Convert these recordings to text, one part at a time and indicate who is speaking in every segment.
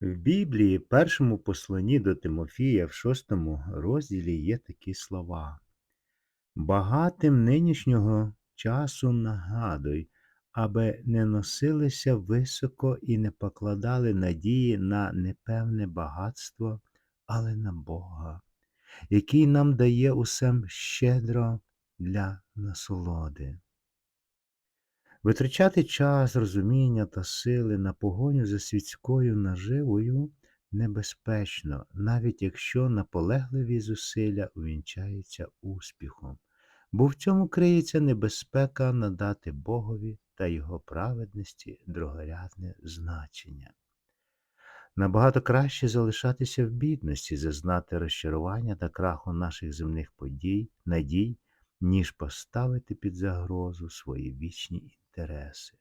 Speaker 1: В Біблії, першому посланні до Тимофія, в шостому розділі є такі слова. Багатим нинішнього часу нагадуй, аби не носилися високо і не покладали надії на непевне багатство, але на Бога, який нам дає усе щедро для насолоди. Витрачати час, розуміння та сили на погоню за світською наживою небезпечно, навіть якщо наполегливі зусилля увінчаються успіхом, бо в цьому криється небезпека надати Богові та Його праведності другорядне значення. Набагато краще залишатися в бідності, зазнати розчарування та краху наших земних подій, надій, ніж поставити під загрозу свої вічні інтереси.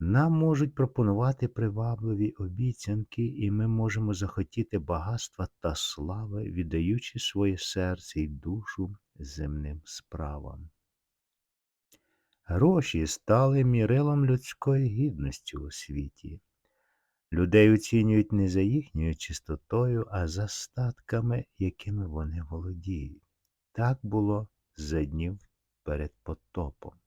Speaker 1: Нам можуть пропонувати привабливі обіцянки, і ми можемо захотіти багатства та слави, віддаючи своє серце і душу земним справам. Гроші стали мірилом людської гідності у світі. Людей оцінюють не за їхньою чистотою, а за статками, якими вони володіють. Так було за днів перед потопом.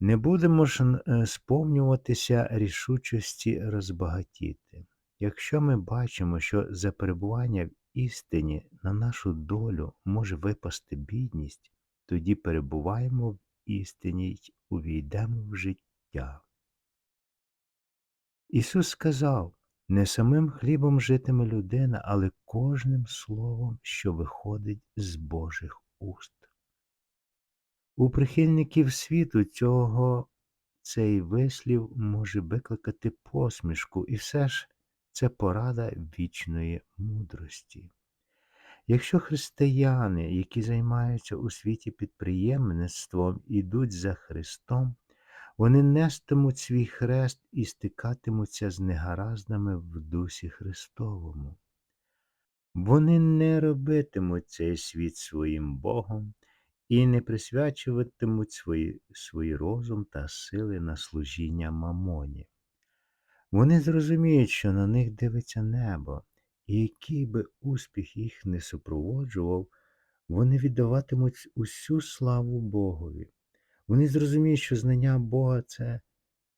Speaker 1: Не будемо ж е, сповнюватися рішучості розбагатіти. Якщо ми бачимо, що за перебування в істині на нашу долю може випасти бідність, тоді перебуваємо в істині й увійдемо в життя. Ісус сказав, не самим хлібом житиме людина, але кожним словом, що виходить з Божих уст. У прихильників світу цього цей вислів може викликати посмішку, і все ж це порада вічної мудрості. Якщо християни, які займаються у світі підприємництвом, ідуть за Христом, вони нестимуть свій хрест і стикатимуться з негараздами в Дусі Христовому. Вони не робитимуть цей світ своїм Богом і не присвячуватимуть свої, свій розум та сили на служіння мамоні. Вони зрозуміють, що на них дивиться небо, і який би успіх їх не супроводжував, вони віддаватимуть усю славу Богові. Вони зрозуміють, що знання Бога це,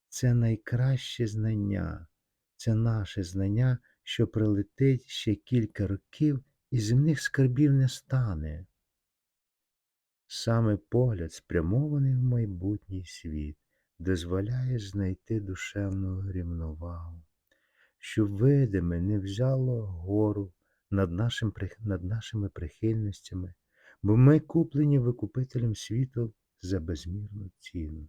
Speaker 1: це найкраще знання, це наше знання, що прилетить ще кілька років і земних скарбів не стане. Саме погляд, спрямований в майбутній світ, дозволяє знайти душевну рівновагу, щоб видиме не взяло гору над, нашим, над нашими прихильностями, бо ми куплені викупителем світу за безмірну ціну.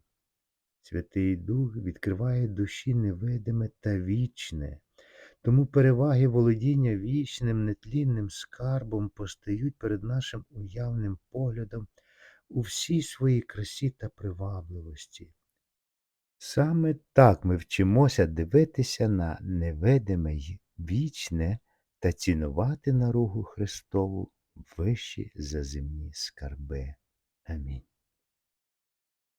Speaker 1: Святий Дух відкриває душі невидиме та вічне, тому переваги володіння вічним, нетлінним скарбом постають перед нашим уявним поглядом у всій своїй красі та привабливості. Саме так ми вчимося дивитися на невидиме й вічне та цінувати наругу Христову вищі за земні скарби. Амінь.